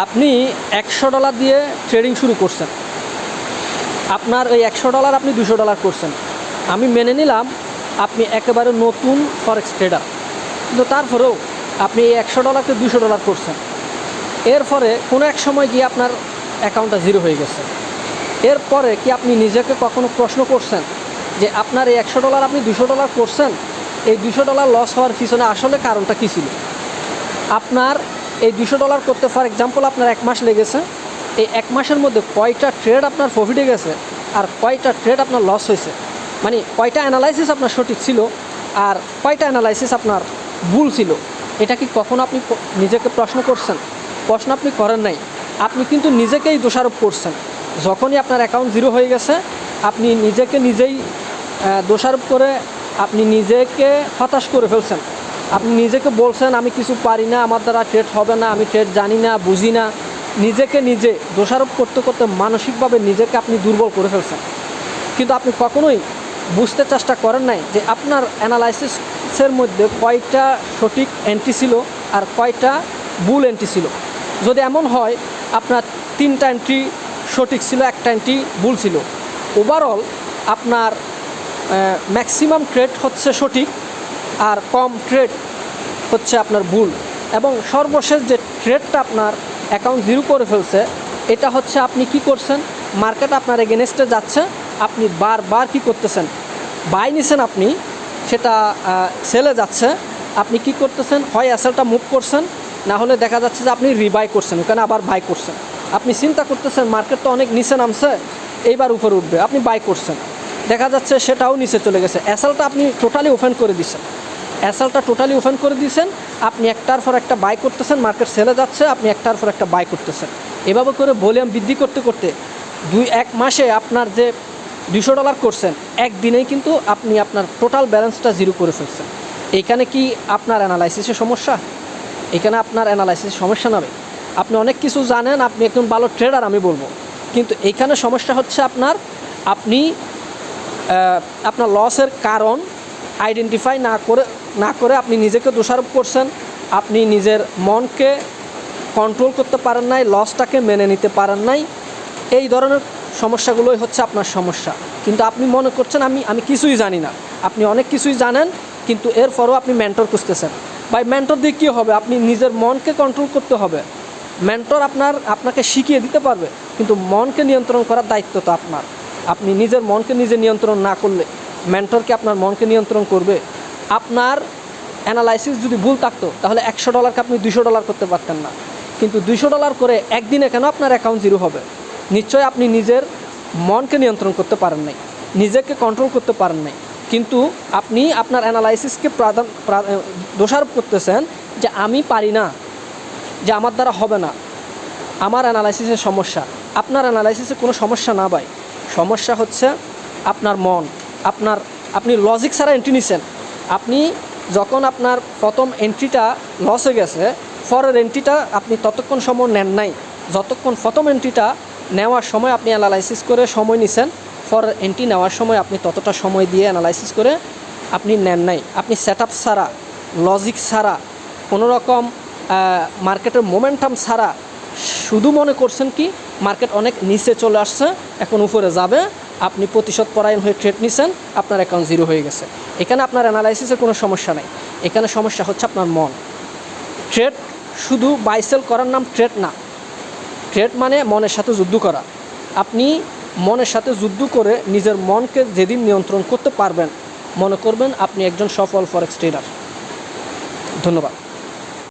আপনি একশো ডলার দিয়ে ট্রেডিং শুরু করছেন। আপনার ওই একশো ডলার আপনি দুশো ডলার করছেন। আমি মেনে নিলাম আপনি একেবারে নতুন ফরেক্স ট্রেডার কিন্তু তারপরেও আপনি এই একশো ডলারকে দুশো ডলার করছেন। এর এরপরে কোনো এক সময় গিয়ে আপনার অ্যাকাউন্টটা জিরো হয়ে গেছে। এরপরে কি আপনি নিজেকে কখনো প্রশ্ন করছেন যে আপনার এই একশো ডলার আপনি দুশো ডলার করছেন? এই দুশো ডলার লস হওয়ার পিছনে আসলে কারণটা কী ছিল? আপনার এই দুশো ডলার করতে ফর এক্সাম্পল আপনার এক মাস লেগেছে, এই এক মাসের মধ্যে কয়টা ট্রেড আপনার প্রফিটে গেছে আর কয়টা ট্রেড আপনার লস হয়েছে? মানে কয়টা অ্যানালাইসিস আপনার সঠিক ছিল আর কয়টা অ্যানালাইসিস আপনার ভুল ছিল? এটা কি কখনো আপনি নিজেকে প্রশ্ন করছেন? প্রশ্ন আপনি করেন নাই। আপনি কিন্তু নিজেকেই দোষারোপ করছেন। যখনই আপনার অ্যাকাউন্ট জিরো হয়ে গেছে, আপনি নিজেকে নিজেই দোষারোপ করে আপনি নিজেকে হতাশ করে ফেলছেন। আপনি নিজেকে বলছেন, আমি কিছু পারি না, আমার দ্বারা ট্রেড হবে না, আমি ট্রেড জানি না, বুঝি না। নিজেকে নিজে দোষারোপ করতে করতে মানসিকভাবে নিজেকে আপনি দুর্বল করে ফেলছেন। কিন্তু আপনি কখনোই বুঝতে চেষ্টা করেন নাই যে আপনার অ্যানালাইসিসের মধ্যে কয়টা সঠিক এন্ট্রি ছিল আর কয়টা ভুল এন্ট্রি ছিল। যদি এমন হয়, আপনার তিনটা এন্ট্রি সঠিক ছিল, একটা এন্ট্রি ভুল ছিল। ওভারঅল আপনার ম্যাক্সিমাম ট্রেড হচ্ছে সঠিক আর কম ট্রেড হচ্ছে আপনার ভুল। এবং সর্বশেষ যে ট্রেডটা আপনার অ্যাকাউন্ট জিরো করে ফেলছে, এটা হচ্ছে আপনি কি করছেন? মার্কেট আপনার এগেনস্টে যাচ্ছে, আপনি বারবার কি করতেছেন? বাই নিছেন আপনি, সেটা সেলে যাচ্ছে, আপনি কি করতেছেন? হয় অ্যাসেলটা মুভ করছেন, না হলে দেখা যাচ্ছে যে আপনি রিবাই করছেন, ওখানে আবার বাই করছেন। আপনি চিন্তা করতেছেন মার্কেট তো অনেক নিচে নামছে, এইবার উপরে উঠবে, আপনি বাই করছেন। দেখা যাচ্ছে সেটাও নিচে চলে গেছে। অ্যাসেলটা আপনি টোটালি ওপেন করে দিচ্ছেন। অ্যাসেলটা টোটালি ওপেন করে দিয়েছেন। আপনি একটার পর একটা বাই করতেছেন মার্কেট সেলে যাচ্ছে, আপনি একটার পর একটা বাই করতেছেন। এভাবে করে ভলিউম বৃদ্ধি করতে করতে দুই এক মাসে আপনার যে দুশো ডলার করছেন, একদিনেই কিন্তু আপনি আপনার টোটাল ব্যালেন্সটা জিরো করে ফেলছেন। এখানে কি আপনার অ্যানালাইসিসের সমস্যা? এখানে আপনার অ্যানালাইসিস সমস্যা নাবে আপনি অনেক কিছু জানেন, আপনি একজন ভালো ট্রেডার আমি বলব। কিন্তু এইখানে সমস্যা হচ্ছে আপনার, আপনি আপনার লসের কারণ আইডেন্টিফাই না করে না করে আপনি নিজেকে দোষারোপ করছেন, আপনি নিজের মনকে কন্ট্রোল করতে পারেন নাই লসটাকে মেনে নিতে পারেন নাই, এই ধরনের সমস্যাগুলোই হচ্ছে আপনার সমস্যা। কিন্তু আপনি মনে করছেন, আমি আমি কিছুই জানি না। আপনি অনেক কিছুই জানেন, কিন্তু এরপরও আপনি মেন্টর খুঁজতেছেন। ভাই মেন্টর দিয়ে কী হবে? আপনি নিজের মনকে কন্ট্রোল করতে হবে। মেন্টর আপনার, আপনাকে শিখিয়ে দিতে পারবে, কিন্তু মনকে নিয়ন্ত্রণ করার দায়িত্ব তো আপনার। আপনি নিজের মনকে নিজে নিয়ন্ত্রণ না করলে মেন্টরকে আপনার মনকে নিয়ন্ত্রণ করবে? আপনার অ্যানালাইসিস যদি ভুল থাকতো, তাহলে একশো ডলারকে আপনি দুশো ডলার করতে পারতেন না। কিন্তু দুশো ডলার করে একদিনে কেন আপনার অ্যাকাউন্ট জিরো হবে? নিশ্চয়ই আপনি নিজের মনকে নিয়ন্ত্রণ করতে পারেন নাই, নিজেকে কন্ট্রোল করতে পারেন নাই। কিন্তু আপনি আপনার অ্যানালাইসিসকে প্রাধান, প্রা- দোষারোপ করতেছেন যে আমি পারি না, যে আমার দ্বারা হবে না। আমার অ্যানালাইসিসের সমস্যা। আপনার অ্যানালাইসিসে কোনো সমস্যা না ভাই। সমস্যা হচ্ছে আপনার মন। আপনার, আপনি লজিক ছাড়া এন্ট্রি নিছেন। আপনি যখন আপনার প্রথম এন্ট্রিটা লস হয়ে গেছে, পরের এন্ট্রিটা আপনি ততক্ষণ সময় নেন নাই। যতক্ষণ প্রথম এন্ট্রিটা নেওয়ার সময় আপনি অ্যানালাইসিস করে সময় নিছেন, পরের এন্ট্রি নেওয়ার সময় আপনি ততটা সময় দিয়ে অ্যানালাইসিস করে আপনি নেন নাই। আপনি সেট আপ ছাড়া লজিক ছাড়া, কোনো রকম মার্কেটের মোমেন্টাম ছাড়া, শুধু মনে করছেন কি মার্কেট অনেক নিচে চলে আসছে, এখন উপরে যাবে আপনি প্রতিশোধ পরায়ণ হয়ে ট্রেড নিছেন, আপনার অ্যাকাউন্ট জিরো হয়ে গেছে। এখানে আপনার অ্যানালাইসিসের কোনো সমস্যা নেই। এখানে সমস্যা হচ্ছে আপনার মন। ট্রেড শুধু বাইসেল করার নাম ট্রেড না। ট্রেড মানে মনের সাথে যুদ্ধ করা। আপনি মনের সাথে যুদ্ধ করে নিজের মনকে যেদিন নিয়ন্ত্রণ করতে পারবেন, মনে করবেন আপনি একজন সফল ফরেক্স ট্রেডার ধন্যবাদ।